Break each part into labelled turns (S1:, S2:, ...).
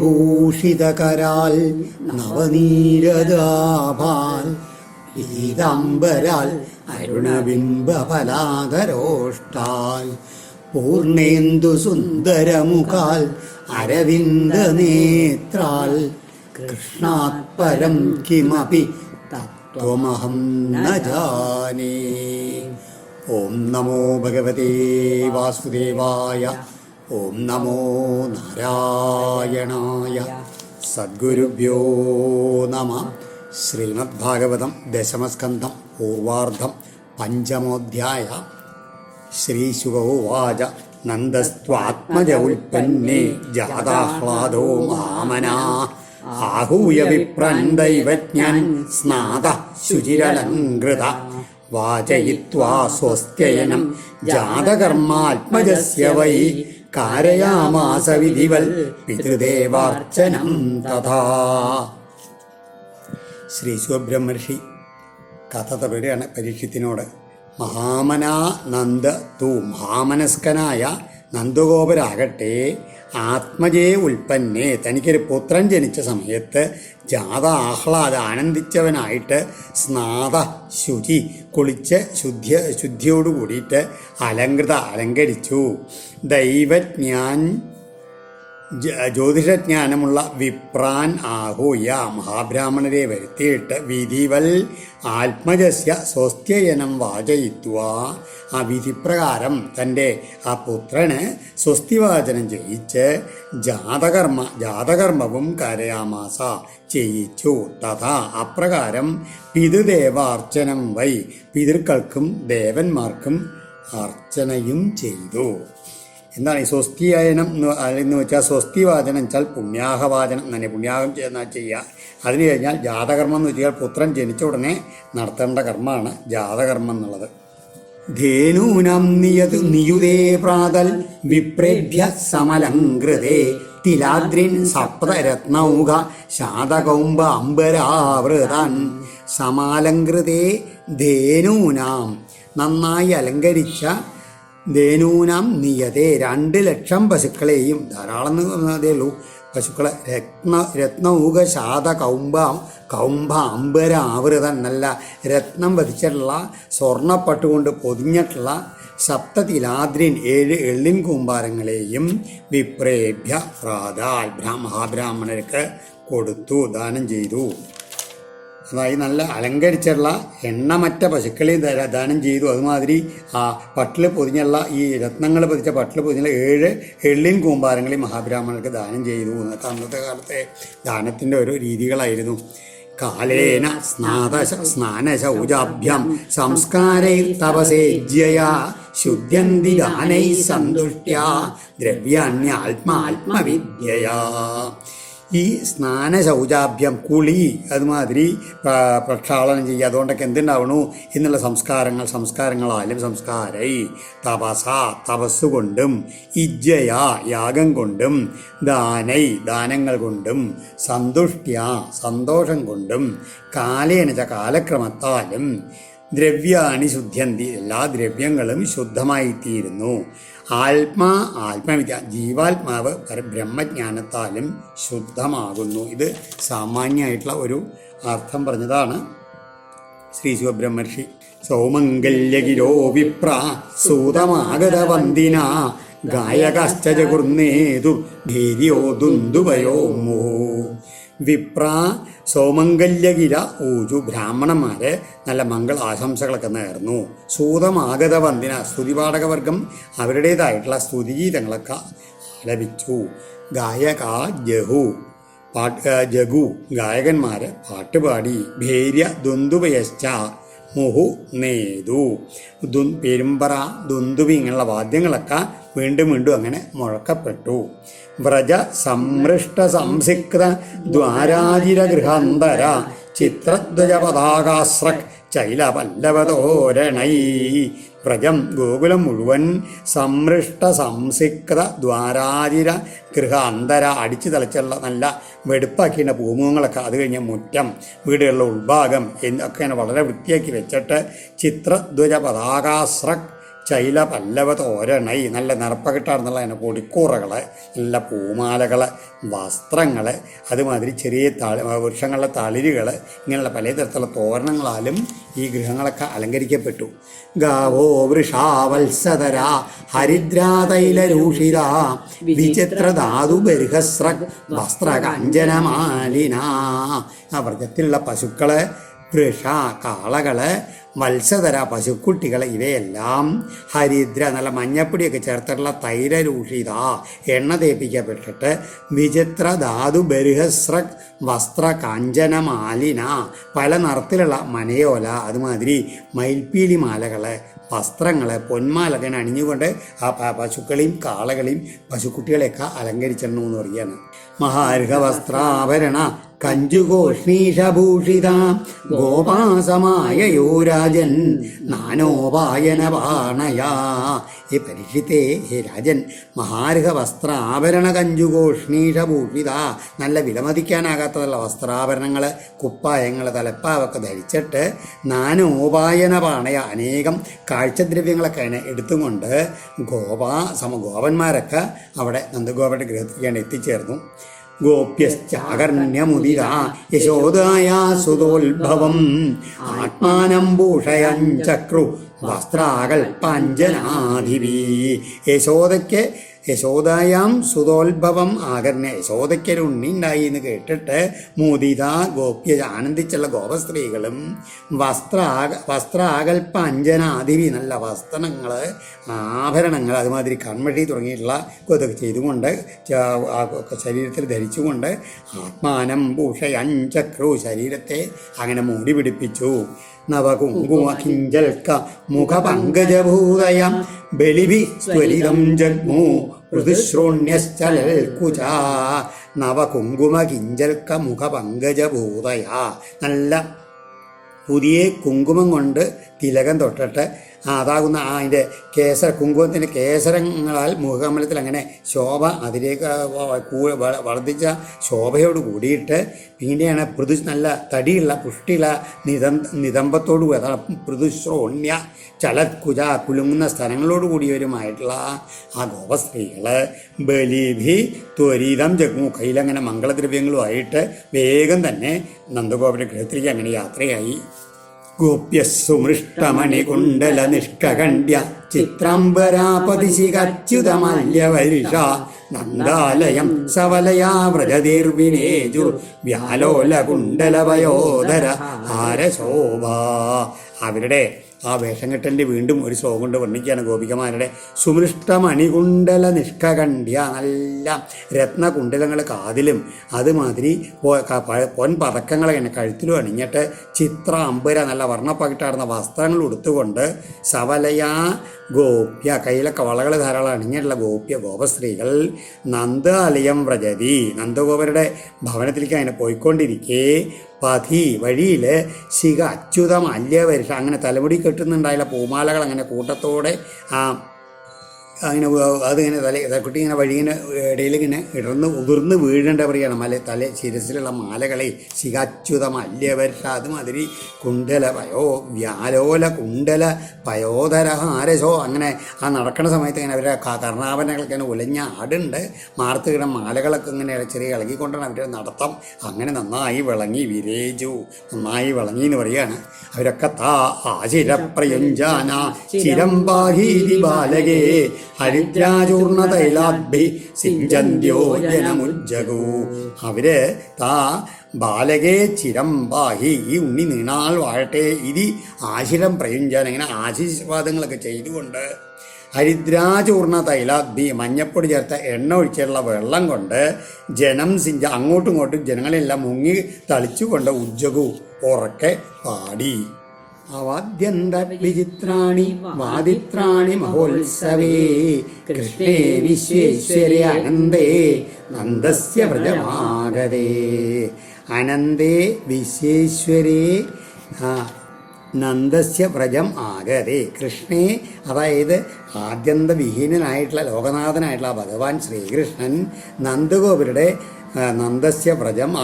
S1: വംശീവിഭൂഷിതകരാൽ നവനീരദാഭാൽ പീതാംബരാൽ അരുണബിംബഫലാധരോഷ്ടാൽ പൂർണേന്ദു സുന്ദരമുഖാൽ കൃഷ്ണാത്പരം കിമപി തത്വമഹം ന ജാനേ. ഓം നമോ ഭഗവതേ വാസുദേവായ ഓം നമോ നാരായണായ സദ്ഗുരുഭ്യോ നമ. ശ്രീമദ്ഭാഗവതം ദശമസ്കന്ധം പൂർവാർദ്ധം പഞ്ചമോധ്യായ. ശ്രീശുകോവാച നന്ദസ്ത്വാത്മജ ഉൽപ്പന്നേ ജാതാഹ്ലാദോ മാമനാ. ആഹൂയ വിപ്രൻ ദൈവജ്ഞൻ സ്നാത ശുചിരലംകൃത. വാചയിത്വാ സ്വസ്ത്യയനം ജാതകർമാത്മജസ്യ വൈ. കാരയാമാസ വിധിവൽ പിതൃദേവാർച്ചനം തഥാ. ശ്രീ ശിവബ്രഹ്മർഷി കഥ തുടരുകയാണ് പരീക്ഷത്തിനോട് മഹാമനാ നന്ദ തൂ മഹാമനസ്കനായ നന്ദഗോപരാകട്ടെ ആത്മജയെ ഉൽപ്പന്നെ. തനിക്കൊരു പുത്രൻ ജനിച്ച സമയത്ത് ജാത ആഹ്ലാദ ആനന്ദിച്ചവനായിട്ട് സ്നാത ശുചി കുളിച്ച് ശുദ്ധി ശുദ്ധിയോട് കൂടിയിട്ട് അലങ്കൃത അലങ്കരിച്ചു. ദൈവജ്ഞാൻ ജ്യോതിഷജ്ഞാനമുള്ള വിപ്രാൻ ആഹൂയ മഹാബ്രാഹ്മണരെ വരുത്തിയിട്ട് വിധിവൽ ആത്മജസ്യ സ്വസ്ഥ്യജനം വാചയിത്വ. ആ വിധിപ്രകാരം തന്റെ ആ പുത്രന് സ്വസ്തിവാചനം ചെയ്യിച്ച് ജാതകർമ്മ ജാതകർമ്മവും കരയാമാസ ചെയ്യിച്ചു. തഥാ അപ്രകാരം പിതൃദേവാർച്ചനം വൈ പിതൃക്കൾക്കും ദേവന്മാർക്കും അർച്ചനയും ചെയ്തു. എന്താണ് ഈ സ്വസ്തിയനം എന്ന് എന്ന് വെച്ചാൽ സ്വസ്തിവാചനം വെച്ചാൽ പുണ്യാഹവാചനം തന്നെ പുണ്യാഹം ചെയ്യുന്ന ചെയ്യുക. അതിന് കഴിഞ്ഞാൽ ജാതകർമ്മം എന്ന് വെച്ചാൽ പുത്രൻ ജനിച്ച ഉടനെ നടത്തേണ്ട കർമ്മമാണ് ജാതകർമ്മം എന്നുള്ളത്. ധേനൂനം നിയത് നിയുതേ പ്രാതൽ വിപ്രേഭ്യ സമലംകൃതേ തിലാദ്രിൻ സപ്തരത്നൗക ശാതകൗംബ അംബരാവൃതൻ സമാലംകൃതേ ധേനൂനാം നന്നായി അലങ്കരിച്ച ധേനൂനാം നിയതേ. രണ്ട് ലക്ഷം പശുക്കളെയും ധാരാളം എന്ന് അതേ ഉള്ളൂ. പശുക്കളെ രത്ന രത്നമൂക ശാത കൗംബ കൗമ്പ അമ്പര ആവൃത നല്ല രത്നം വധിച്ചിട്ടുള്ള സ്വർണപ്പട്ടുകൊണ്ട് പൊതിഞ്ഞിട്ടുള്ള സപ്തതിലാദ്രിൻ ഏഴ് എള്ളിൻ കൂമ്പാരങ്ങളെയും വിപ്രേഭ്യ പ്രാതാൽ ബ്രാ മഹാബ്രാഹ്മണർക്ക് കൊടുത്തു ദാനം ചെയ്തു. അതായത് നല്ല അലങ്കരിച്ചുള്ള എണ്ണമറ്റ പശുക്കളെയും ദാനം ചെയ്തു. അതുമാതിരി ആ പട്ടിൽ പൊതിഞ്ഞുള്ള ഈ രത്നങ്ങൾ പതിച്ച പട്ടിൽ പൊതിഞ്ഞുള്ള ഏഴ് എള്ളിൻ കൂമ്പാരങ്ങളെ മഹാബ്രാഹ്മണർക്ക് ദാനം ചെയ്തു എന്നൊക്കെ അന്നത്തെ കാലത്തെ ദാനത്തിന്റെ ഓരോ രീതികളായിരുന്നു. കാലേന സ്നാത സ്നാനശൗചാഭ്യം സംസ്കാരൈ തപസേജ്യയാ ശുദ്ധ്യന്തി ദാനൈ സന്തുഷ്ട്യാ ദ്രവ്യാണ്യാത്മാത്മവിദ്യയാ ഈ സ്നാന ശൗചാഭ്യം കുളി അതുമാതിരി പ്രക്ഷാളനം ചെയ്യുക അതുകൊണ്ടൊക്കെ എന്തുണ്ടാവണു? എന്നുള്ള സംസ്കാരങ്ങൾ സംസ്കാരങ്ങളാലും സംസ്കാരൈ. തപസ തപസ്സുകൊണ്ടും ഇജ്ജയ യാഗം കൊണ്ടും ദാനൈ ദാനങ്ങൾ കൊണ്ടും സന്തുഷ്ട്യ സന്തോഷം കൊണ്ടും കാലേനച്ച കാലക്രമത്താലും ദ്രവ്യാണി ശുദ്ധ്യന്തി. എല്ലാ ദ്രവ്യങ്ങളും ശുദ്ധമായിത്തീരുന്നു. ആത്മാ ആത്മവിദ്യ ജീവാത്മാവ് ബ്രഹ്മജ്ഞാനത്താലും ശുദ്ധമാകുന്നു. ഇത് സാമാന്യമായിട്ടുള്ള ഒരു അർത്ഥം പറഞ്ഞതാണ് ശ്രീ ശിവബ്രഹ്മർഷി. സൗമംഗല്യഗിരോ വിപ്ര സൂതമാഗതവന്ദിന ഗായകശ്ച ജകുർന്നേതു ഭീര്യോ ദുന്ദുവയോ മുഹു. വിപ്ര സോമംഗല്യകില ഊജു ബ്രാഹ്മണന്മാരെ നല്ല മംഗള ആശംസകളൊക്കെ നേർന്നു. സൂതമാഗത വന്ദിന സ്തുതിപാഠകവർഗം അവരുടേതായിട്ടുള്ള സ്തുതിഗീതങ്ങളൊക്കെ ആലപിച്ചു. ഗായക ജഹു പാട്ട് ജഗു ഗായകന്മാര് പാട്ടുപാടി. ഭേര്യ ദുന്തുപയശ്ച മുഹു നേതു. ദു പെരുമ്പറ ദുന്ദുബി ഇങ്ങനെയുള്ള വാദ്യങ്ങളൊക്കെ വീണ്ടും വീണ്ടും അങ്ങനെ മുഴക്കപ്പെട്ടു. വ്രജ സംമൃഷ്ട സംസിക്ത ദ്വാരാതിര ഗൃഹാന്തര ചിത്രധ്വജ പതാകാശ്രക് ചൈലപല്ലവതോരണൈ വ്രജം ഗോകുലം മുഴുവൻ സംമൃഷ്ട സംസിക്ത ദ്വാരാതിര ഗൃഹ അന്തര അടിച്ചു തളച്ചുള്ള നല്ല വെടുപ്പാക്കിയ പൂമുഖങ്ങളൊക്കെ അത് കഴിഞ്ഞ മുറ്റം വീടുകളിലെ ഉൾഭാഗം എന്നൊക്കെ വളരെ വൃത്തിയാക്കി വെച്ചിട്ട് ചിത്രധ്വജ പതാകാശ്ര ചൈല പല്ലവ തോരണൈ നല്ല നിറപ്പകിട്ടാർന്നുള്ള അതിന്റെ പൊടിക്കൂറകൾ നല്ല പൂമാലകൾ വസ്ത്രങ്ങൾ അതുമാതിരി ചെറിയ താളി വൃക്ഷങ്ങളുടെ തളിരുകൾ ഇങ്ങനെയുള്ള പല തരത്തിലുള്ള തോരണങ്ങളാലും ഈ ഗൃഹങ്ങളൊക്കെ അലങ്കരിക്കപ്പെട്ടു. ഗാവോ വൃഷാവത്സതര ഹരിദ്രാതൈലരൂഷിത വിചിത്രധാതു ബർഹസ്ര വസ്ത്രകാഞ്ചനമാലിന ആ വ്രജത്തിലുള്ള പശുക്കൾ വൃഷ കാളകൾ മത്സ്യതര പശുക്കുട്ടികൾ ഇവയെല്ലാം ഹരിദ്ര നല്ല മഞ്ഞപ്പൊടിയൊക്കെ ചേർത്തിട്ടുള്ള തൈരരൂഷിത എണ്ണ തേപ്പിക്കപ്പെട്ടിട്ട് വിചിത്ര ധാതു ബരുഹസ്ര വസ്ത്ര കാഞ്ചന മാലിന പല നിറത്തിലുള്ള മനയോല അതുമാതിരി മയിൽപ്പീലി മാലകൾ വസ്ത്രങ്ങൾ പൊന്മാലകൾ അണിഞ്ഞുകൊണ്ട് ആ പശുക്കളെയും കാളകളെയും പശുക്കുട്ടികളെയൊക്കെ അലങ്കരിച്ചിടണമെന്ന് പറയുകയാണ്. മഹാർഹ വസ്ത്രാഭരണ കഞ്ചുകോഷ്ണീഷഭൂഷിത ഗോപാസമായ യോരാജൻ നാനോപായന പാണയാ ഈ പരിഷിത്തെ ഹേ രാജൻ മഹാർഹ വസ്ത്രാഭരണ കഞ്ചുകോഷ്ണീഷഭൂഷിത നല്ല വിലമതിക്കാനാകാത്തതുള്ള വസ്ത്രാഭരണങ്ങൾ കുപ്പായങ്ങൾ തലപ്പാവൊക്കെ ധരിച്ചിട്ട് നാനോപായന പാണയ അനേകം കാഴ്ചദ്രവ്യങ്ങളൊക്കെ എടുത്തുകൊണ്ട് ഗോപാ സമ ഗോപന്മാരൊക്കെ അവിടെ നന്ദഗോപന്റെ ഗൃഹത്തിലേക്കാണ് എത്തിച്ചേർന്നു. ഗോപ്യശ്ചാകർണ്യമുദിര യശോദായാ സുതോത്ഭവം ആത്മാനം ഭൂഷയൻ ചക്രു വസ്ത്രാകൽപാഞ്ജനാധിപി യശോദയ്ക്ക് യശോദായാം സുതോത്ഭവം ആകർണ്യ. യശോദയ്ക്കൊരു ഉണ്ണി ഉണ്ടായി എന്ന് കേട്ടിട്ട് മോദിത ഗോപ്യ ആനന്ദിച്ചുള്ള ഗോപസ്ത്രീകളും വസ്ത്ര വസ്ത്ര ആകൽപ്പ അഞ്ജനാദിവി നല്ല വസ്ത്രങ്ങൾ ആഭരണങ്ങൾ അതുമാതിരി കൺമഴി തുടങ്ങിയിട്ടുള്ള ഇതൊക്കെ ചെയ്തുകൊണ്ട് ശരീരത്തിൽ ധരിച്ചുകൊണ്ട് ആത്മാനം ഭൂഷയൻ അഞ്ചക്രു ശരീരത്തെ അങ്ങനെ മൂടി പിടിപ്പിച്ചു. നവകുങ്കുമിഞ്ചൽക്ക മുഖപങ്കജഭൂതയം ബലിഭി സ്വലിതം ജഗ്മു. ഋതുശ്രോണ്യശ്ചലൽ കുച നവകുങ്കുമ കിഞ്ചൽക്ക മുഖപങ്കജഭൂതയ നല്ല പുതിയ കുങ്കുമം കൊണ്ട് തിലകം തൊട്ടിട്ട്. അതാകുന്ന അതിന്റെ കേസര കുങ്കുമത്തിന്റെ കേസരങ്ങളാൽ മുഖകമലത്തിൽ അങ്ങനെ ശോഭ അതിലേക്ക് വർദ്ധിച്ച ശോഭയോട് കൂടിയിട്ട് പിന്നെയാണ് പൃഥു നല്ല തടിയുള്ള പുഷ്ടിയുള്ള നിതം നിതംബത്തോടു കൂടി അതാണ് പൃഥുശ്രോണ്യ ചലത്കുജ കുലുങ്ങുന്ന സ്ഥലങ്ങളോട് കൂടിയവരുമായിട്ടുള്ള ആ ഗോപസ്ത്രീകൾ ബലിഭി ത്വരിതം ജഗ്മു കയ്യിലങ്ങനെ മംഗളദ്രവ്യങ്ങളുമായിട്ട് വേഗം തന്നെ നന്ദഗോപുര ഗൃഹത്തിലേക്ക് അങ്ങനെ യാത്രയായി. ഗോപ്യസുമൃഷ്ടമണികുണ്ടല നിഷ്കണ്ഠ്യ ചിത്രാംബരാപതിശിഖച്യുതമല്യവരിഷ നന്ദാലയം സവലയാ വ്രജതീർവിനേജു വ്യാലോല കുണ്ടലവയോധര ഹാരശോഭ അവരുടെ ആ വേഷം കെട്ടന്റെ വീണ്ടും ഒരു ശ്ലോകം കൊണ്ട് വർണിക്കുകയാണ് ഗോപികമാരുടെ. സുമൃഷ്ടമണികുണ്ടല നിഷ്കണ്ഠ്യ നല്ല രത്നകുണ്ടലങ്ങൾ കാതിലും. അതുമാതിരി പൊൻ പതക്കങ്ങൾ ഇങ്ങനെ കഴുത്തിലും അണിഞ്ഞിട്ട് ചിത്ര അമ്പുര നല്ല വർണപ്പകിട്ടാർന്ന വസ്ത്രങ്ങൾ ഉടുത്തുകൊണ്ട് സവലയാ ഗോപ്യ കയ്യിലൊക്കെ വളകൾ ധാരാളം അണിഞ്ഞിട്ടുള്ള ഗോപ്യ ഗോപസ്ത്രീകൾ നന്ദാലയം വ്രജതി. നന്ദഗോപരുടെ ഭവനത്തിലേക്ക് അങ്ങനെ പോയിക്കൊണ്ടിരിക്കെ. പതി വഴിയിൽ ശിഖ അച്യുതം അല്യവരിഷ അങ്ങനെ തലമുടി കെട്ടുന്നുണ്ടായുള്ള പൂമാലകൾ അങ്ങനെ കൂട്ടത്തോടെ ആ അങ്ങനെ അതിങ്ങനെ തല കുട്ടി ഇങ്ങനെ വഴി ഇങ്ങനെ ഇടയിൽ ഇങ്ങനെ ഇടർന്ന് ഉതിർന്ന് വീഴേണ്ട പറയുകയാണ് മല തല ശിരസിലുള്ള മാലകളെ ശിഖാച്യുത മല്യവർഷ അതുമാതിരി കുണ്ടല പയോ വ്യാലോല കുണ്ടല പയോധര ആരശോ അങ്ങനെ ആ നടക്കുന്ന സമയത്ത് ഇങ്ങനെ അവരുടെ ക- കർണാഭരണങ്ങളൊക്കെ ഇങ്ങനെ ഉലഞ്ഞ ആടുണ്ട്. മാർത്ത് കിടന്ന മാലകളൊക്കെ ഇങ്ങനെ ചെറിയ ഇളകിക്കൊണ്ടാണ് അവരുടെ നടത്തം. അങ്ങനെ നന്നായി വിളങ്ങി വിരേജു നന്നായി വിളങ്ങി എന്ന് പറയുകയാണ്. അവരൊക്കെ താ ആചിരപ്രയുഞ്ജാന ചിരം ബാഹീതി ബാലകേ ഹരിദ്രാചൂർണ തൈലാഭി സിഞ്ചന്ത്യോ ജനമുജ്ജകൂ. അവർ താ ബാലകേ ചിരം ബാഹി ഈ ഉണ്ണി നീണാൾ വാഴട്ടെ ഇതി ആശിരം പ്രയുഞ്ചാൻ ഇങ്ങനെ ആശീർവാദങ്ങളൊക്കെ ചെയ്തുകൊണ്ട് ഹരിദ്രാചൂർണ തൈലാഭി മഞ്ഞപ്പൊടി ചേർത്ത എണ്ണ ഒഴിച്ചുള്ള വെള്ളം കൊണ്ട് ജനം സിഞ്ച അങ്ങോട്ടും ഇങ്ങോട്ടും ജനങ്ങളെല്ലാം മുങ്ങി തളിച്ചുകൊണ്ട് ഉജ്ജകു ഉറക്കെ പാടി. അവാദ്യന്ത വിചിത്രാണി വാദിത്രാണി മഹോത്സവേ. കൃഷ്ണേ വിശ്വേശ്വരേ അനന്തേ നന്ദസ്യ വ്രജമാഗതേ അനന്തേ വിശ്വേശ്വരേ നന്ദസ്യ വ്രജം ആകതെ കൃഷ്ണേ അതായത് ആദ്യന്ത വിഹീനനായിട്ടുള്ള ലോകനാഥനായിട്ടുള്ള ഭഗവാൻ ശ്രീകൃഷ്ണൻ നന്ദഗോപുരുടെ നന്ദസ്യ വ്രജം.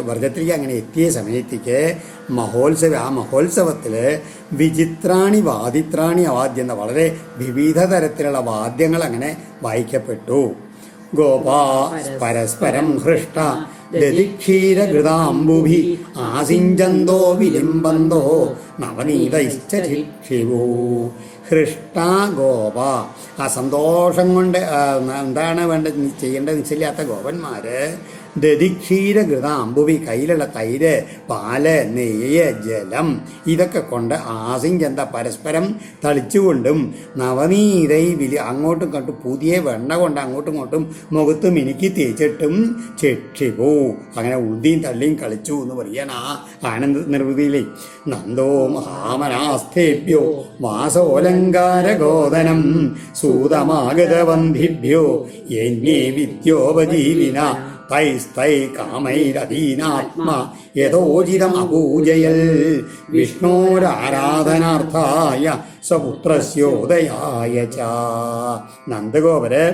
S1: വ്രജത്തിലേക്ക് അങ്ങനെ എത്തിയ സമയത്തേക്ക് മഹോത്സവ ആ മഹോത്സവത്തിൽ വിചിത്രാണി വാദിത്രാണി അവാദ്യം വളരെ വിവിധ തരത്തിലുള്ള വാദ്യങ്ങൾ അങ്ങനെ വായിക്കപ്പെട്ടു. ഗോപാ പരസ്പരം ഹൃഷ്ട ദതിക്ഷീരകൃതാംബുഭി ആസിഞ്ചന്തോ വിലിംബന്തോ നവനീതൈശ്ചിക്ഷിവോ ഹൃഷ്ട ഗോപ. ആ സന്തോഷം കൊണ്ട് എന്താണ് വേണ്ടത്? ചെയ്യേണ്ടത് നിശ്ചയില്ലാത്ത ഗോപന്മാര്. ദതിക്ഷീര ഘൃതാംബുവി കയ്യിലുള്ള തൈര് പാൽ നെയ്യ് ജലം. ഇതൊക്കെ കൊണ്ട് ആസിഞ്ചന്ത പരസ്പരം തളിച്ചുകൊണ്ടും നവനീതൈ വിലി അങ്ങോട്ടും കണ്ടും പുതിയ വെണ്ണ കൊണ്ട് അങ്ങോട്ടും ഇങ്ങോട്ടും മുഖത്ത് മിനുക്കി തേച്ചിട്ടും ചെക്ഷിപ്പോ. അങ്ങനെ ഉന്തിയും തള്ളിയും കളിച്ചു എന്ന് പറയാൻ ആ ആനന്ദ നിർവൃതിയിലെ. നന്ദോ മഹാമനാസ്ഥേഭ്യോ വാസോലങ്കാര ഗോദനം സൂതമാഗതവന്ധിഭ്യോ എന്നെ വിദ്യോപജീവിന തൈസ്തൈ യഥോചിതം അപൂജയൽ വിഷ്ണോരാരാധനാർത്ഥായ സ്വപുത്രസ്യോദയായ ച. നന്ദഗോപര്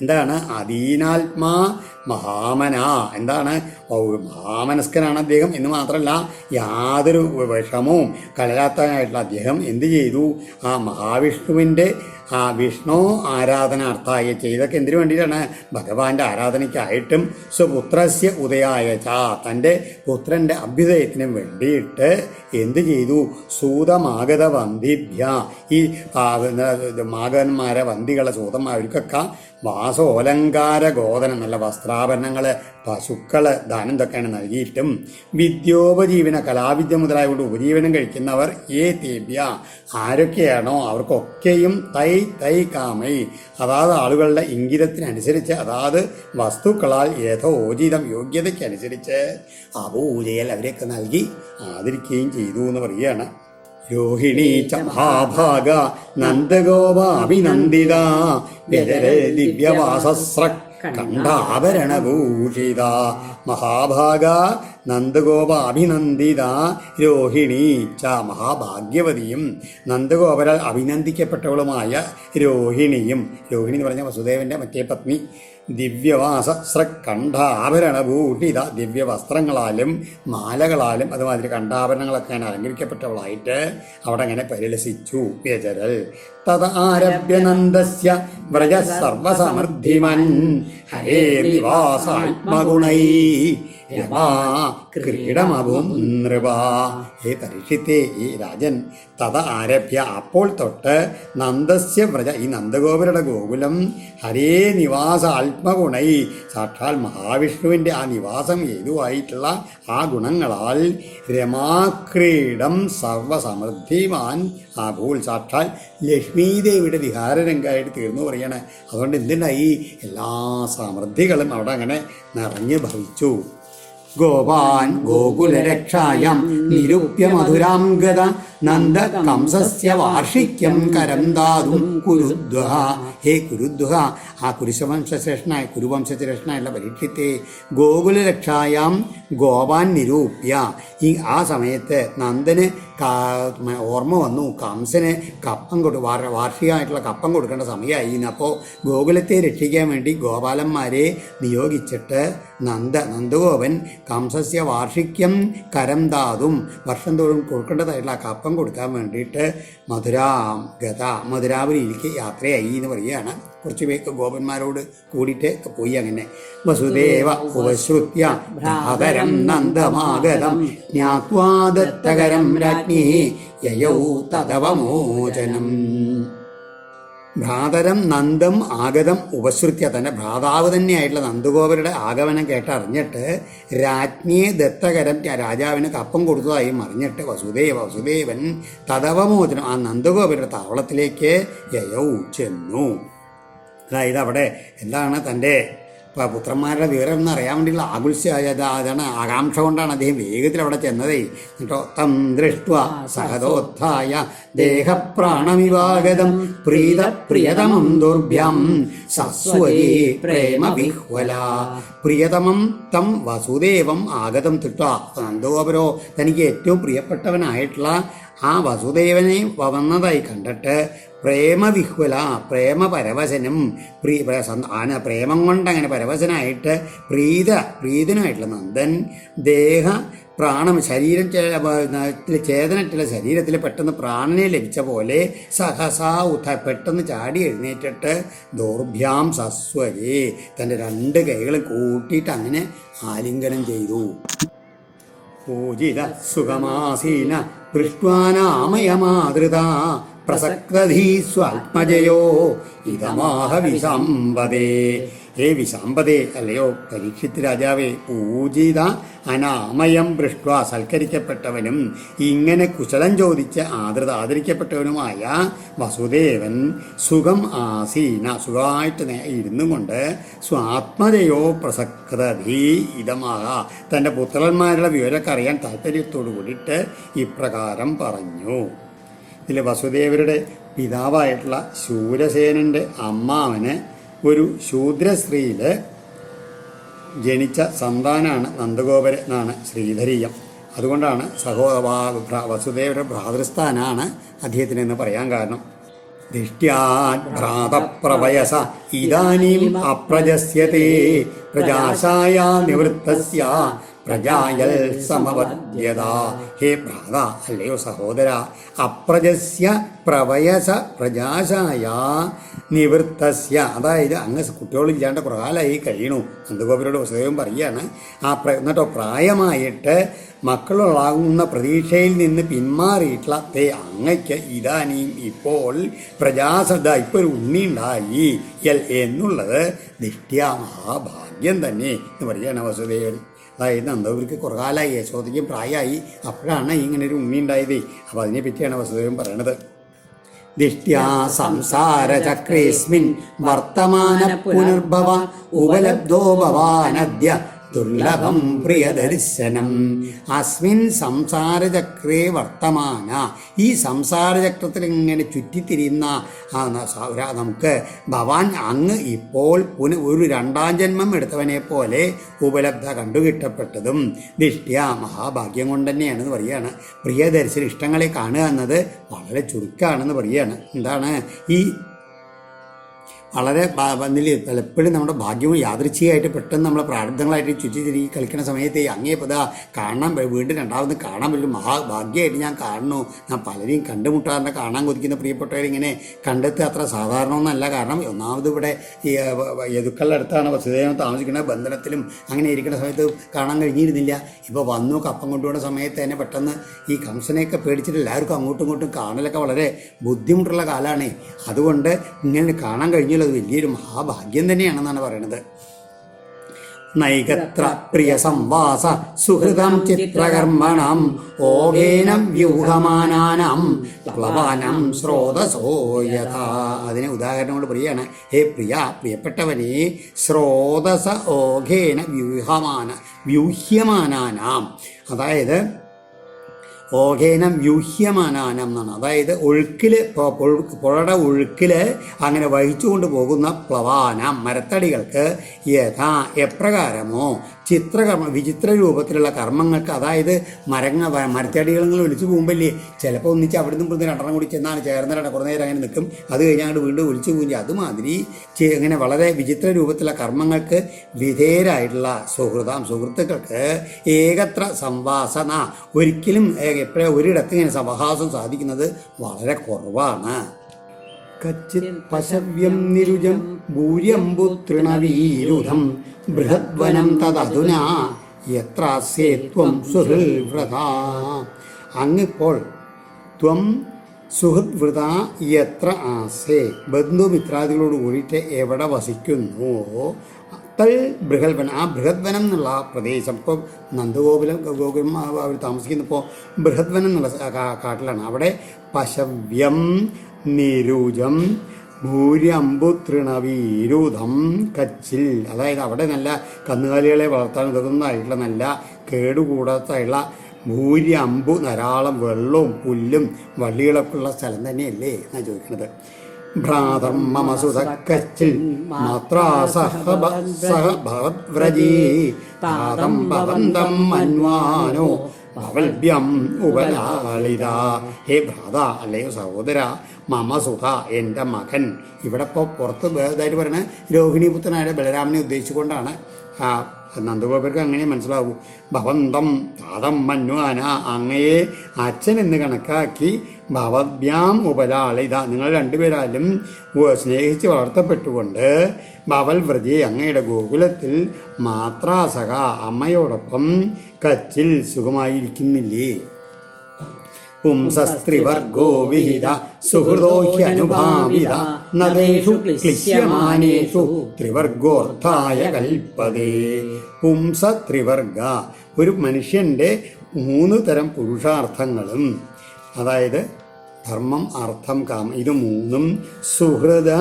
S1: എന്താണ്? അധീനാത്മാ മഹാമന. എന്താണ്? മഹാമനസ്കനാണ് അദ്ദേഹം എന്ന് മാത്രമല്ല യാതൊരു വിഷമവും കലരാത്തനായിട്ടുള്ള അദ്ദേഹം എന്ത് ചെയ്തു? ആ മഹാവിഷ്ണുവിന്റെ ആ വിഷ്ണു ആരാധനാർത്ഥായ ചെയ്തൊക്കെ എന്തിനു വേണ്ടിയിട്ടാണ്? ഭഗവാന്റെ ആരാധനയ്ക്കായിട്ടും സ്വപുത്രസ്യ ഉദയായ ച തന്റെ പുത്രന്റെ അഭ്യുദയത്തിനും വേണ്ടിയിട്ട് എന്ത് ചെയ്തു? സൂതമാഗത വന്ദിഭ്യ ഈ മാഗന്മാരെ വന്ദികളെ സൂതന്മാർക്കൊക്കെ വാസോലങ്കാര ഗോതനം നല്ല വസ്ത്രാഭരണങ്ങൾ പശുക്കൾ ദാനം ഇതൊക്കെയാണ് നൽകിയിട്ടും. വിദ്യോപജീവന കലാവിദ്യ മുതലായ കൊണ്ട് ഉപജീവനം കഴിക്കുന്നവർ ഏ തേബ്യ ആരൊക്കെയാണോ അവർക്കൊക്കെയും തൈ തൈ കാമൈ. അതാത് ആളുകളുടെ ഇംഗിതത്തിനനുസരിച്ച് അതാത് വസ്തുക്കളാൽ യഥോചിതം യോഗ്യതയ്ക്കനുസരിച്ച് അപൂജയിൽ അവരെയൊക്കെ നൽകി ആദരിക്കുകയും ചെയ്തു എന്ന് പറയുകയാണ്. രോഹിണി ച മഹാഭാഗ നന്ദഗോപാഭിനന്ദിത ദിവ്യവാസസ്ര കണ്ഠാഭരണഭൂഷിത. മഹാഭാഗ നന്ദഗോപാഭിനന്ദിത. രോഹിണി ച മഹാഭാഗ്യവതിയും നന്ദഗോപരാൽ അഭിനന്ദിക്കപ്പെട്ടവളുമായ രോഹിണിയും. രോഹിണി എന്ന് പറഞ്ഞ വസുദേവന്റെ മറ്റേ പത്നി. ദിവ്യവാസ ദിവ്യ ദിവ്യവസ്ത്രങ്ങളാലും മാലകളാലും അതുമാതിരി കണ്ഠാഭരണങ്ങളൊക്കെ അങ്ങനെ അലങ്കരിക്കപ്പെട്ടവളായിട്ട് അവിടെ അങ്ങനെ പരിലസിച്ചു വ്യചരൽ തദാരഭ്യ നന്ദസ്യ വ്രജ സർവസമൃദ്ധിമൻ ഹരേ നിവാസാത്മഗുണൈ രമാ ക്രീഡമഭും നൃപ ഹേ പരീക്ഷിത്തേ ഈ രാജൻ തത ആരഭ്യ അപ്പോൾ തൊട്ട് നന്ദസ്യ വ്രജ ഈ നന്ദഗോപുരുടെ ഗോകുലം ഹരേ നിവാസ ആത്മഗുണൈ. സാക്ഷാൽ മഹാവിഷ്ണുവിന്റെ ആ നിവാസം ഏതുവായിട്ടുള്ള ആ ഗുണങ്ങളാൽ രമാക്രീഡം സർവസമൃദ്ധിമാൻ ആ ഭൂൽ സാക്ഷാൽ ലക്ഷ്മീദേവിയുടെ വിഹാരരംഗമായിട്ട് തീർന്നു പറയണേ. അതുകൊണ്ട് എന്തിനായി എല്ലാ സമൃദ്ധികളും അവിടെ അങ്ങനെ നിറഞ്ഞു ഭവിച്ചു. ഗോപാൻ ഗോകുലരക്ഷായം നിരൂപ്യ മധുരാം ഗത നന്ദ കംസസ്യ വാർഷിക്യം കരം ദാതും കുരുദ്വഹ. ഹേ കുരുദ്വഹ ആ കുരുശവംശശ്രേഷ്ഠനായ കുരുവംശശ്രേഷ്ഠനായുള്ള പരീക്ഷത്തെ ഗോകുലരക്ഷായാം ഗോപാൻ നിരൂപ്യ. ഈ ആ സമയത്ത് നന്ദന് ഓർമ്മ വന്നു. കംസന് കപ്പം കൊടു വാർ- വാർഷികമായിട്ടുള്ള കപ്പം കൊടുക്കേണ്ട സമയമായി അപ്പോൾ ഗോകുലത്തെ രക്ഷിക്കാൻ വേണ്ടി ഗോപാലന്മാരെ നിയോഗിച്ചിട്ട് നന്ദ നന്ദഗോപൻ കംസസ്യ വാർഷിക്യം കരം ദാതും വർഷം തോറും കൊടുക്കേണ്ടതായിട്ടുള്ള ആ കപ്പം കൊടുക്കാൻ വേണ്ടിയിട്ട് മധുരാം ഗത മധുരാപുരിയിലേക്ക് യാത്രയായി എന്ന് പറയുകയാണ്. കുറച്ച് പേർക്ക് ഗോപന്മാരോട് കൂടിയിട്ട് പോയി അങ്ങനെ. വസുദേവ ഉപശ്രുത്യ ഭ്രാതരം നന്ദമാഗതം ജ്ഞാത്വാദത്തകരം രാജ്ഞി യയൗ തദവമോചനം. ഭ്രാതരം നന്ദം ആഗതം ഉപശ്രുത്യ തന്റെ ഭ്രാതാവ് തന്നെയായിട്ടുള്ള നന്ദഗോപരുടെ ആഗമനം കേട്ടറിഞ്ഞിട്ട് രാജ്ഞിയെ ദത്തകരം രാജാവിന് കപ്പം കൊടുത്തതായും അറിഞ്ഞിട്ട് വസുദേവ വസുദേവൻ തടവമോചനം ആ നന്ദഗോപരുടെ താവളത്തിലേക്ക് യയൗ ചെന്നു. അതായത് അവിടെ എന്താണ് തന്റെ പുത്രന്മാരുടെ വിവരം എന്ന് അറിയാൻ വേണ്ടിയുള്ള ആകുൽസ അതാണ് ആകാംക്ഷ കൊണ്ടാണ് അദ്ദേഹം വേഗത്തിൽ അവിടെ ചെന്നതേ. കേട്ടോ തം ദൃഷ്ട സഹതോത്ഥായ ദേഹപ്രാണമിവാഗതം പ്രീത പ്രിയതമം ദുർഭ്യം സസ്വരി പ്രേമ വിഹ്വല പ്രിയതമം തം വസുദേവം ആഗതം തിട്ട. നന്ദോപരോ തനിക്ക് ഏറ്റവും പ്രിയപ്പെട്ടവനായിട്ടുള്ള ആ വസുദേവനെ വന്നതായി കണ്ടിട്ട് പ്രേമവിഹ്വല പ്രേമ പരവശനും പ്രീ ആന പ്രേമം കൊണ്ട് അങ്ങനെ പരവശനായിട്ട് പ്രീത പ്രീതനായിട്ടുള്ള നന്ദൻ ദേഹ പ്രാണം ശരീരം ചേതനായിട്ടുള്ള ശരീരത്തിൽ പെട്ടെന്ന് പ്രാണനെ ലഭിച്ച പോലെ സഹസാ ഉഥ പെട്ടെന്ന് ചാടി എഴുന്നേറ്റിട്ട് ദൗർഭ്യാം സസ്വരി തന്റെ രണ്ട് കൈകളും കൂട്ടിയിട്ട് അങ്ങനെ ആലിംഗനം ചെയ്തു. പൂജിത സുഖമാസീന പൃഷ്ട്വാനാമയമാതൃത പ്രസക്തധീ സ്വാത്മജയോ ഇതമാഹ വിസമ്പതേ ഹേ വിശാമ്പതേ അല്ലയോ പരീക്ഷിത് രാജാവേ പൂജിത അനാമയം പൃഷ്ട്വ സൽക്കരിക്കപ്പെട്ടവനും ഇങ്ങനെ കുശലം ചോദിച്ച് ആദൃത ആദരിക്കപ്പെട്ടവനുമായ വസുദേവൻ സുഖം ആസീന സുഖമായിട്ട് ഇരുന്നു കൊണ്ട് സ്വാത്മജയോ പ്രസക്തധീ ഇതമാക. തന്റെ പുത്രന്മാരുടെ വിവരമൊക്കെ അറിയാൻ താല്പര്യത്തോടു കൂടിയിട്ട് ഇപ്രകാരം പറഞ്ഞു. ഇതിൽ വസുദേവരുടെ പിതാവായിട്ടുള്ള ശൂരസേനന്റെ അമ്മാവന് ഒരു ശൂദ്രസ്ത്രീയിൽ ജനിച്ച സന്താനാണ് നന്ദഗോപര് എന്നാണ് ശ്രീധരീയം. അതുകൊണ്ടാണ് സഹോ വാ- ഭ്രാ- വസുദേവരുടെ ഭ്രാതൃസ്ഥാനാണ് അദ്ദേഹത്തിന് എന്ന് പറയാൻ കാരണം. ദിഷ്ട്യാഭ്രാതപ്രവയസ ഇതാനീം അപ്രജസ്യത്തെ പ്രജാശായ നിവൃത്തസ്യ പ്രജായൽ സമവദ്യത ഹേ ഭ്രാത അല്ലയോ സഹോദര അപ്രജസ്യ പ്രവയസ പ്രജാശായ നിവൃത്തസ്യ. അതായത് അങ്ങ് കുട്ടികളില്ലാണ്ട് പ്രകാലമായി കഴിയണു. നന്ദഗോപുരയുടെ വസുദേവൻ പറയുകയാണ് ആ പ്ര എന്നിട്ടോ പ്രായമായിട്ട് മക്കളുള്ളാകുന്ന പ്രതീക്ഷയിൽ നിന്ന് പിന്മാറിയിട്ടുള്ള തേ അങ്ങയ്ക്ക് ഇതാനിയും ഇപ്പോൾ പ്രജാസദ ഇപ്പോൾ ഒരു ഉണ്ണി ഉണ്ടായി. എന്നുള്ളത് ദിഷ്ട്യാ മഹാഭാഗ്യം തന്നെ എന്ന് പറയുകയാണ് വസുദേവൻ. അതായത് നന്ദവർക്ക് കുറേ കാലമായി യശോദയ്ക്കും പ്രായമായി. അപ്പോഴാണ് ഇങ്ങനെ ഒരു ഉണ്ണി ഉണ്ടായത്. അപ്പോൾ അതിനെ പറ്റിയാണ് വസുദേവൻ പറയണത്. ദിഷ്ട്യാ സംസാരചക്രേസ്മിൻ വർത്തമാന പുനർഭവ ഉപലബ്ധോ ഭവാനദ്യ. ദുർലഭം പ്രിയദർശനം. അസ്മിൻ സംസാരചക്രേ വർത്തമാന. ഈ സംസാരചക്രത്തിൽ ഇങ്ങനെ ചുറ്റിത്തിരിയുന്ന നമുക്ക് ഭവാൻ അങ്ങ് ഇപ്പോൾ പുന ഒരു രണ്ടാം ജന്മം എടുത്തവനെ പോലെ ഉപലബ്ധ കണ്ടുകിട്ടപ്പെട്ടതും ദിഷ്ട്യ മഹാഭാഗ്യം കൊണ്ട് തന്നെയാണെന്ന് പറയുകയാണ് പ്രിയദർശന ഇഷ്ടങ്ങളെ കാണുക എന്നത് വളരെ ചുരുക്കമാണെന്ന് പറയുകയാണ് എന്താണ്? ഈ വളരെ വന്നില്ല പലപ്പോഴും നമ്മുടെ ഭാഗ്യവും യാദൃച്ഛികമായിട്ട് പെട്ടെന്ന് നമ്മളെ പ്രാർത്ഥനകളായിട്ട് ചുറ്റി തിരികെ കളിക്കുന്ന സമയത്ത് അങ്ങേ പതാ കാണാൻ വീണ്ടും രണ്ടാമത് കാണാൻ പറ്റും മഹാഭാഗ്യമായിട്ട് ഞാൻ കാണുന്നു. ഞാൻ പലരെയും കണ്ടുമുട്ടാറുണ്ട് കാണാൻ കൊതിക്കുന്ന പ്രിയപ്പെട്ടവരിങ്ങനെ കണ്ടെത്തുക അത്ര സാധാരണമൊന്നല്ല. കാരണം ഒന്നാമത് ഇവിടെ ഈ യതുക്കളുടെ അടുത്താണ് വസുദേവൻ താമസിക്കുന്നത്. ബന്ധനത്തിലും അങ്ങനെ ഇരിക്കുന്ന സമയത്ത് കാണാൻ കഴിഞ്ഞിരുന്നില്ല. ഇപ്പോൾ വന്നു കപ്പം കൊണ്ടുപോകുന്ന സമയത്ത് തന്നെ പെട്ടെന്ന് ഈ കംസനെയൊക്കെ പേടിച്ചിട്ട് എല്ലാവർക്കും അങ്ങോട്ടും ഇങ്ങോട്ടും കാണലൊക്കെ വളരെ ബുദ്ധിമുട്ടുള്ള കാലമാണ്. അതുകൊണ്ട് ഇങ്ങനെ കാണാൻ കഴിഞ്ഞുള്ളത് വലിയൊരു മഹാഭാഗ്യം തന്നെയാണെന്നാണ് പറയണത്. നൈകത്ര പ്രിയ സംവാസ സുഹൃതം ചിത്രകർമ്മണം ഓകേന വ്യൂഹമാനാനം പ്ലവാനം സ്രോതസോ യഥാ. അതിനെ ഉദാഹരണം കൊണ്ട് പറയാണ് ഹേ പ്രിയ പ്രിയപ്പെട്ടവനെ സ്രോതസ ഓഘേന വ്യൂഹമാന വ്യൂഹ്യമാനാനാം. അതായത് ഓഘേനം വ്യൂഹ്യമാനാനം എന്നാണ്. അതായത് പൊഴു- പുഴയുടെ ഒഴുക്കിൽ അങ്ങനെ വഹിച്ചുകൊണ്ട് പോകുന്ന പ്ലവാനം മരത്തടികൾക്ക് യഥാ എപ്രകാരമോ ചിത്രകർമ്മ വിചിത്ര രൂപത്തിലുള്ള കർമ്മങ്ങൾക്ക് അതായത് മരങ്ങ മരത്തടികളിൽ ഒലിച്ചു പോകുമ്പോഴേ ചിലപ്പോൾ ഒന്നിച്ച് അവിടെ നിന്ന് രണ്ടെണ്ണം കൂടി ചെന്നാണ് ചേർന്നിട്ട് കുറേ നേരം അങ്ങനെ നിൽക്കും അത് കഴിഞ്ഞാൽ വീണ്ടും ഒലിച്ചു പോകും. അതുമാതിരി ഇങ്ങനെ വളരെ വിചിത്ര രൂപത്തിലുള്ള കർമ്മങ്ങൾക്ക് വിധേയരായിട്ടുള്ള സുഹൃതം സുഹൃത്തുക്കൾക്ക് ഏകത്ര സംവാസന ഒരിക്കലും എപ്പോഴും ഒരിടത്ത് ഇങ്ങനെ സമഹാസം സാധിക്കുന്നത് വളരെ കുറവാണ് കച്ചിത് പശവ്യം നിരുജം ഭൂര്യംബു തൃണവീരുധം ബൃഹദ്വനം തദധുനാ യത്രാസ്യേ ത്വം സുഹൃവ്രത അങ്ങിപ്പോൾ ത്വം സുഹൃദ്വൃത എത്ര ആസേ ബന്ധുമിത്രാദികളോട് കൂടിയിട്ട് എവിടെ വസിക്കുന്നുവോ തൽ ബൃഹൽവനം. ആ ബൃഹദ്വനം എന്നുള്ള പ്രദേശം. ഇപ്പോൾ നന്ദഗോകുലം ഗോകുലം അവർ താമസിക്കുന്നപ്പോൾ ബൃഹദ്വനം എന്നുള്ള കാട്ടിലാണ്. അവിടെ പശവ്യം നിരുജം ഭൂര്യമ്പു തൃണവീരുധം കച്ചിൽ. അതായത് അവിടെ നല്ല കന്നുകാലികളെ വളർത്താൻ ഉതകുന്നതായിട്ടുള്ള നല്ല കേടുകൂടാത്തായിട്ടുള്ള ഭൂര്യമ്പു ധാരാളം വെള്ളവും പുല്ലും വള്ളികളൊക്കെ ഉള്ള സ്ഥലം തന്നെയല്ലേ എന്നാ ചോദിക്കുന്നത് ഭ്രാതം മമ മാത്രാ സഹ ഉപലാളിത. ഹേ ഭ്രാത അല്ലയോ സഹോദര മമ സുഖ എന്റെ മകൻ. ഇവിടെ ഇപ്പോൾ പുറത്ത് ഇതായിട്ട് പറയണ രോഹിണീപുത്രനായ ബലരാമനെ ഉദ്ദേശിച്ചുകൊണ്ടാണ്. നന്ദഗോപർക്ക് അങ്ങനെ മനസ്സിലാവൂ ഭവന്തം താതം മന്വാന അങ്ങയെ അച്ഛൻ എന്ന് കണക്കാക്കി ഭവദ്ഭ്യാം ഉപലാളിത നിങ്ങൾ രണ്ടുപേരാലും സ്നേഹിച്ച് വളർത്തപ്പെട്ടുകൊണ്ട് ഭവൽ വ്രതി അങ്ങയുടെ ഗോകുലത്തിൽ മാത്രാസഹ അമ്മയോടൊപ്പം കച്ചിൽ സുഖമായിരിക്കുന്നില്ലേ? പുംസസ്ത്രിവർഗോ വിഹിത സുഹൃദോഹ്യനുഭാവിത നദേഷു ക്ലിശ്യമാനേഷു ത്രിവർഗോർത്ഥായ കൽപ്പതേ പുംസ ത്രിവർഗ ഒരു മനുഷ്യന്റെ മൂന്ന് തരം പുരുഷാർത്ഥങ്ങളും അതായത് ധർമ്മം അർത്ഥം കാമം ഇത് മൂന്നും സുഹൃത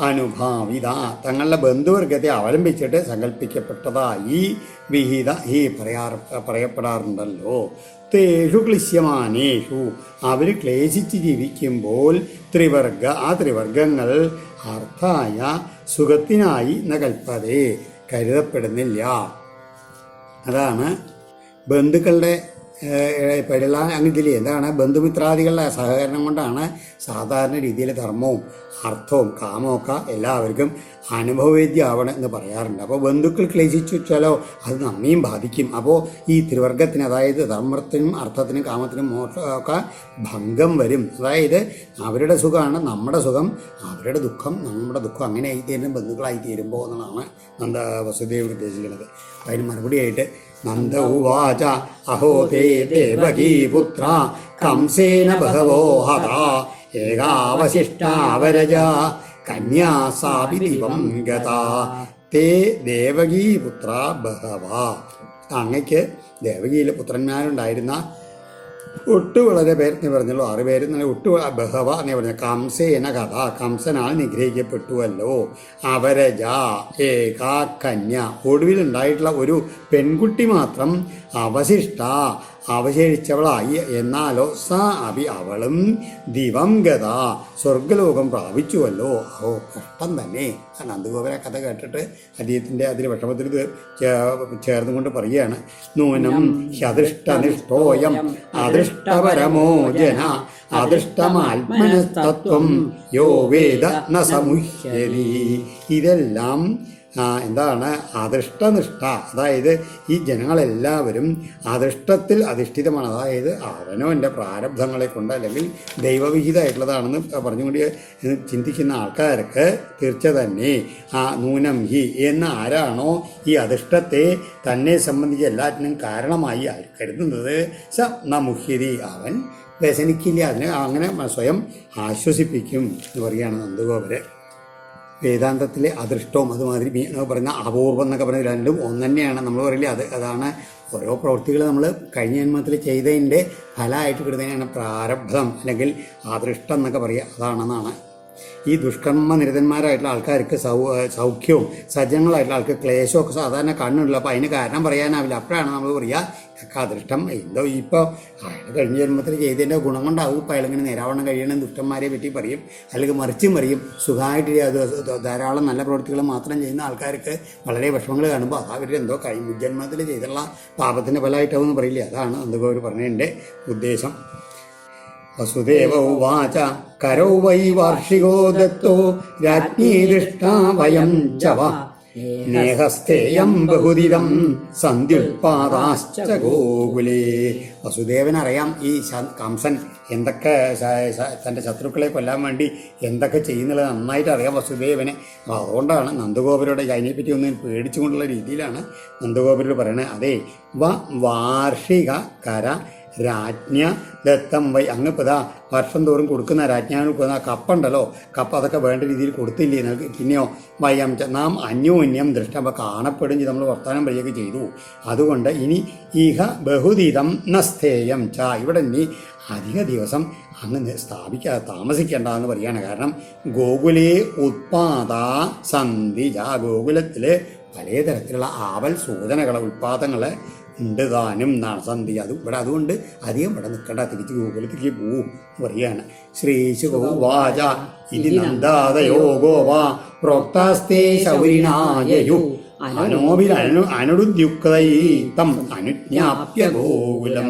S1: അനുഭാവിത തങ്ങളുടെ ബന്ധുവർഗത്തെ അവലംബിച്ചിട്ട് സങ്കല്പിക്കപ്പെട്ടതായി വിഹിത ഈ പറയാറ് പറയപ്പെടാറുണ്ടല്ലോ. തേഷു ക്ലിശ്യമാനേഷു. അവർ ക്ലേശിച്ച് ജീവിക്കുമ്പോൾ ത്രിവർഗ ആ ത്രിവർഗങ്ങൾ അർത്ഥായ സുഖത്തിനായി നകൽപ്പതേ കൽപ്പതേ കരുതപ്പെടുന്നില്ല. അതാണ് ബന്ധുക്കളുടെ പെരുള്ള അങ്ങനെയില്ലേ എന്താണ്? ബന്ധുമിത്രാദികളുടെ സഹകരണം കൊണ്ടാണ് സാധാരണ രീതിയിൽ ധർമ്മവും അർത്ഥവും കാമവും ഒക്കെ എല്ലാവർക്കും അനുഭവവേദ്യമാവണം എന്ന് പറയാറുണ്ട്. അപ്പോൾ ബന്ധുക്കൾ ക്ലേശിച്ചു വെച്ചാലോ അത് നമ്മയും ബാധിക്കും. അപ്പോൾ ഈ ത്രിവർഗത്തിന് അതായത് ധർമ്മത്തിനും അർത്ഥത്തിനും കാമത്തിനും ഒക്കെ ഭംഗം വരും. അതായത് അവരുടെ സുഖമാണ് നമ്മുടെ സുഖം അവരുടെ ദുഃഖം നമ്മുടെ ദുഃഖം അങ്ങനെ ആയിത്തീരുന്ന ബന്ധുക്കളായി തീരുമ്പോൾ എന്നുള്ളതാണ് നന്ദ വസുദേവ് ഉദ്ദേശിക്കുന്നത്. അതിന് മറുപടിയായിട്ട് നന്ദ ഉവാച. അഹോ തേ ദേവകീ പുത്ര. കംസേന ബഹവോ ഹത. ഏകാവശിഷ്ടാവരജ കന്യാ സാപി ദിവം ഗത. തേ ദേവകീ പുത്ര ബഹവ അങ്ങയ്ക്ക് ദേവകിയിലെ പുത്രന്മാരുണ്ടായിരുന്ന ഒട്ടു വളരെ പേർ എന്ന് പറഞ്ഞല്ലോ ആറ് പേര് ഒട്ടു ബഹവ എന്ന് പറഞ്ഞ. കംസേന കഥ. കംസനാൽ നിഗ്രഹിക്കപ്പെട്ടുവല്ലോ. അവരജ ഏകാ കന്യ. ഒടുവിലുണ്ടായിട്ടുള്ള ഒരു പെൺകുട്ടി മാത്രം അവശിഷ്ട. അവശേഷിച്ചവളായി. എന്നാലോ സ അഭി അവളും ദിവം ഗത. സ്വർഗലോകം പ്രാപിച്ചുവല്ലോ. ഓ കഷ്ടം തന്നെ. ആ നന്ദഗോപുര കഥ കേട്ടിട്ട് അദ്ദേഹത്തിന്റെ അതിന് വിഷമത്തിൽ ചേർന്നു കൊണ്ട് ചേർന്നുകൊണ്ട് പറയുകയാണ്. നൂനം ഹ്യദൃഷ്ടനിഷ്ഠോയം അദൃഷ്ടപരമോ ജന? അദൃഷ്ടമാത്മനസ്തത്വം യോ വേദ ന സമുഹ്യതി. ഇതെല്ലാം എന്താണ്? അദൃഷ്ടനിഷ്ഠ. അതായത് ഈ ജനങ്ങളെല്ലാവരും അദൃഷ്ടത്തിൽ അധിഷ്ഠിതമാണ്. അതായത് അവനവന്റെ പ്രാരബ്ധങ്ങളെ കൊണ്ട് അല്ലെങ്കിൽ ദൈവവിഹിതമായിട്ടുള്ളതാണെന്ന് പറഞ്ഞുകൊണ്ട് ചിന്തിക്കുന്ന ആൾക്കാർക്ക് തീർച്ച തന്നെ. ആ നൂനം ഹി. എന്ന ആരാണോ ഈ അധിഷ്ഠത്തെ തന്നെ സംബന്ധിച്ച് എല്ലാറ്റിനും കാരണമായി കരുതുന്നത് സ നമുഹ്യതി അവൻ വ്യസനിക്കില്ല. അതിനെ അങ്ങനെ സ്വയം ആശ്വസിപ്പിക്കും എന്ന് പറയുകയാണ് നന്ദഗോപര് വേദാന്തത്തിലെ അദൃഷ്ടവും അതുമാതിരി പറയുന്ന അപൂർവം എന്നൊക്കെ പറയുന്നത് രണ്ടും ഒന്ന് തന്നെയാണ് നമ്മൾ പറയില്ലേ അത് അതാണ് ഓരോ പ്രവൃത്തികൾ നമ്മൾ കഴിഞ്ഞ ജന്മത്തിൽ ചെയ്തതിന്റെ ഫലമായിട്ട് കിട്ടുന്നതിനാണ് പ്രാരബ്ധം അല്ലെങ്കിൽ അദൃഷ്ടം എന്നൊക്കെ പറയുക. അതാണെന്നാണ് ഈ ദുഷ്കർമ്മ നിരതന്മാരായിട്ടുള്ള ആൾക്കാർക്ക് സൗ സൗഖ്യവും സജ്ജങ്ങളായിട്ടുള്ള ആൾക്ക് ക്ലേശവും ഒക്കെ സാധാരണ കണ്ണുള്ളൂ അപ്പോൾ അതിന് കാരണം പറയാനാവില്ല. അപ്പോഴാണ് നമ്മൾ പറയുക ഇതൊക്കെ അദൃഷ്ടം. എന്തോ ഇപ്പോൾ അയാൾ കഴിഞ്ഞ ജന്മത്തിൽ ചെയ്തതിന്റെ ഗുണം കൊണ്ടാവും ഇപ്പോൾ അയാളിങ്ങനെ നേരാവണ്ണം കഴിയണം ദുഷ്ടന്മാരെ പറ്റി പറയും. അല്ലെങ്കിൽ മറിച്ചും പറയും. സുഖമായിട്ട് അത് ധാരാളം നല്ല പ്രവൃത്തികൾ മാത്രം ചെയ്യുന്ന ആൾക്കാർക്ക് വളരെ വിഷമങ്ങൾ കാണുമ്പോൾ അത് അവർ എന്തോ കഴിഞ്ഞ ജന്മത്തിൽ ചെയ്തുള്ള പാപത്തിന്റെ ഫലമായിട്ടാവും പറയില്ലേ? അതാണ് എന്തൊക്കെ അവർ പറഞ്ഞതിന്റെ ഉദ്ദേശം. വസുദേവ ഉവാച കരോ വൈ വാർഷികോ ദത്തോ രാജ്ഞീ ദൃഷ്ടാ വയം ചവ േഹസ്തേയം ബഹുദിതം സന്ധ്യുൽപാദാശ്ച ഗോകുലേ. വസുദേവനറിയാം ഈ കംസൻ എന്തൊക്കെ തന്റെ ശത്രുക്കളെ കൊല്ലാൻ വേണ്ടി എന്തൊക്കെ ചെയ്യുന്നുള്ളത് നന്നായിട്ട് അറിയാം വസുദേവനെ അതുകൊണ്ടാണ് നന്ദഗോപുരയുടെ അതിനെപ്പറ്റി ഒന്നും പേടിച്ചുകൊണ്ടുള്ള രീതിയിലാണ് നന്ദഗോപുരോട് പറയണത് അതെ വ വാർഷിക കര രാജ്ഞ ദത്തം വൈ. അങ്ങ് ഇപ്പം ഇതാ വർഷം തോറും കൊടുക്കുന്ന രാജ്ഞാവിന് കൊടുക്കുന്ന ആ കപ്പ ഉണ്ടല്ലോ കപ്പ അതൊക്കെ വേണ്ട രീതിയിൽ കൊടുത്തില്ലേ? നിങ്ങൾക്ക് പിന്നെയോ? വയ്യം നാം അന്യോന്യം ദൃഷ്ടം. അപ്പോൾ കാണപ്പെടും നമ്മൾ വർത്തമാനം വഴിയൊക്കെ ചെയ്തു. അതുകൊണ്ട് ഇനി ഇഹ ബഹുദീതം നസ്ഥേയം ച. ഇവിടെ നീ അധിക ദിവസം അങ്ങ് സ്ഥാപിക്കാതെ താമസിക്കേണ്ട എന്ന് പറയുകയാണ്. കാരണം ഗോകുലേ ഉത്പാദ സന്ധി. ആ ഗോകുലത്തിൽ പലതരത്തിലുള്ള ആവൽ സൂചനകളെ ഉൽപാദങ്ങളെ ഉണ്ട് താനും എന്നാണ് സന്ധി. അത് ഇവിടെ അതുകൊണ്ട് അധികം ഇവിടെ നിൽക്കണ്ട. തിരിച്ച് ഗോകുലത്തിലേക്ക് പോവും എന്ന് പറയാണ് ശ്രീശുവാച ഇതി നന്ദാതയോ ഗോവാ പ്രോക്താസ്തേ ശൗരിണായയു. അനോപിരനു അനുടുദ്യുക്തൈ തം അനുജ്ഞാപ്യ ഗോകുലം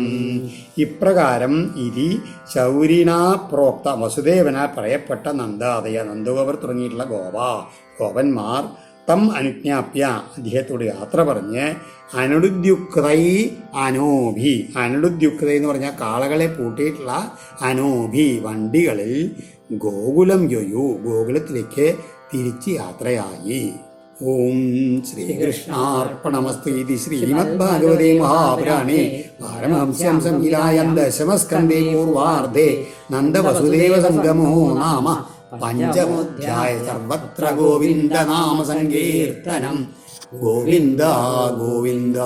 S1: ഇപ്രകാരം ഇതി ശൗരിണാ പ്രോക്ത വസുദേവനാൽ പറയപ്പെട്ട നന്ദാദയ. നന്ദഗോപർ തുടങ്ങിയിട്ടുള്ള ഗോവ ഗോപന്മാർ തം അനുജ്ഞാപ്യ. അദ്ദേഹത്തോട് യാത്ര പറഞ്ഞ് അനുടുദ്യുക്തൈ അനോഭി. അനുടുദ്യുക്തൈ എന്ന് പറഞ്ഞാൽ കാളകളെ പൂട്ടിയിട്ടുള്ള അനോഭി വണ്ടികളിൽ ഗോകുലം യൊയു ഗോകുലത്തിലേക്ക് തിരിച്ച് യാത്രയായി. ഓം ശ്രീകൃഷ്ണാർപ്പണമസ്തു ഇതി ശ്രീമദ് ഭാഗവതേ മഹാപുരാണേ പാരമഹംസ്യം സംഹിതായം ദശമസ്കന്ധേ പൂർവാർദ്ധേ നന്ദവസുദേവ സംഗമോ നാമ പഞ്ചമോധ്യായ സർവത്ര ഗോവിന്ദ നാമ സങ്കീർത്തനം ഗോവിന്ദ ഗോവിന്ദ.